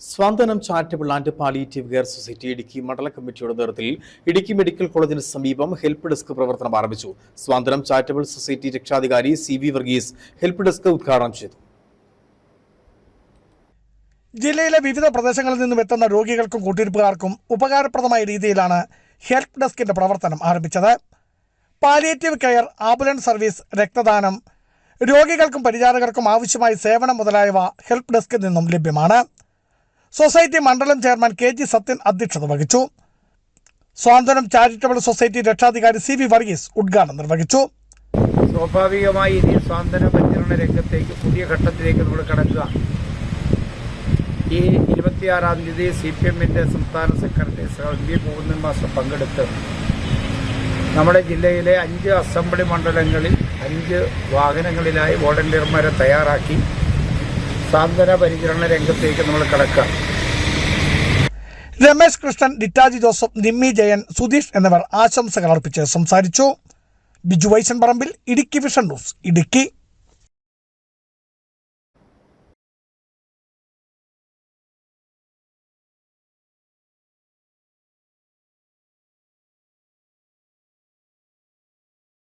Swanthanam charitable and palliative care society Idukki മണ്ഡല കമ്മിറ്റിയുടെ നേതൃത്വത്തിൽ Idukki medical കോളേജിന് സമീപം ഹെൽപ്പ് ഡെസ്ക് പ്രവർത്തനം ആരംഭിച്ചു. സ്വാന്തനം ചാരിറ്റബിൾ സൊസൈറ്റി രക്ഷാധികാരി C V Varghese help desk ഉദ്ഘാടനം ചെയ്തു. ജില്ലയിലെ വിവിധ പ്രദേശങ്ങളിൽ നിന്നും എത്തുന്ന രോഗികൾക്കും കൂട്ടിരിപ്പുകാർക്കും ഉപകാരപ്രദമായ രീതിയിലാണ് ഹെൽപ്പ് ഡെസ്കിന്റെ പ്രവർത്തനം ആരംഭിച്ചത്. പാലിയേറ്റീവ് കെയർ ആംബുലൻസ് സർവീസ് രക്തദാനം രോഗികൾക്കും പരിചാരകർക്കും ആവശ്യമായ സേവനം മുതലായവ ഹെൽപ്പ് ഡെസ്കിൽ നിന്നും ലഭ്യമാണ്. സൊസൈറ്റി മണ്ഡലം ചെയർമാൻ കെ ജി സത്യൻ അധ്യക്ഷത വഹിച്ചു. സ്വാന്തനം ചാരിറ്റബിൾ സൊസൈറ്റി രക്ഷാധികാരി സി വി വർഗീസ് ഉദ്ഘാടനം നിർവഹിച്ചു. സ്വാഭാവികമായി ഇനി സ്വാതന്ത്ര്യ പരിചരണ രംഗത്തേക്ക് പുതിയ ഘട്ടത്തിലേക്ക് നമ്മൾ കടക്കുക. ഈ ഇരുപത്തിയാറാം തീയതി സി പി എമ്മിന്റെ സംസ്ഥാന സെക്രട്ടറി സി പോകുന്ന മാസ്റ്റർ പങ്കെടുത്ത് നമ്മുടെ ജില്ലയിലെ അഞ്ച് അസംബ്ലി മണ്ഡലങ്ങളിൽ അഞ്ച് വാഹനങ്ങളിലായി വോളണ്ടിയർമാരെ തയ്യാറാക്കി. സാന്ത്വന പരിചരണ രംഗത്തേക്ക് നമ്മൾ കടക്കാം രമേശ് കൃഷ്ണൻ ഡിറ്റാജി ജോസഫ് നിമ്മി ജയൻ സുധീഷ് എന്നിവർ ആശംസകൾ അർപ്പിച്ച് സംസാരിച്ചു. Biju Vaishan Parambil Idukki vision news Idukki.